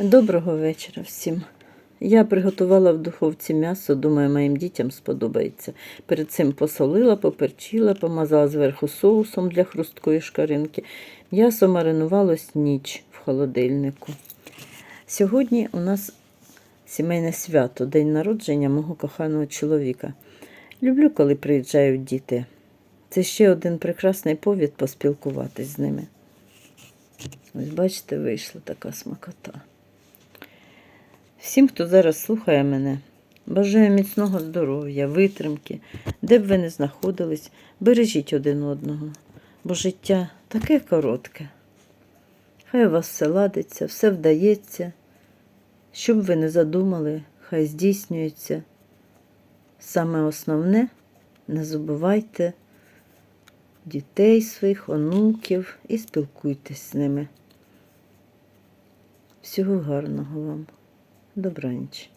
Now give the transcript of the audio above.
Доброго вечора всім. Я приготувала в духовці м'ясо, думаю, моїм дітям сподобається. Перед цим посолила, поперчила, помазала зверху соусом для хрусткої шкаринки. М'ясо маринувалось ніч в холодильнику. Сьогодні у нас сімейне свято, день народження мого коханого чоловіка. Люблю, коли приїжджають діти. Це ще один прекрасний повід поспілкуватись з ними. Ось бачите, вийшла така смакота. Всім, хто зараз слухає мене, бажаю міцного здоров'я, витримки, де б ви не знаходились, бережіть один одного, бо життя таке коротке. Хай у вас все ладиться, все вдається. Що б ви не задумали, хай здійснюється. Саме основне не забувайте дітей своїх, онуків і спілкуйтесь з ними. Всього гарного вам. Добраніч.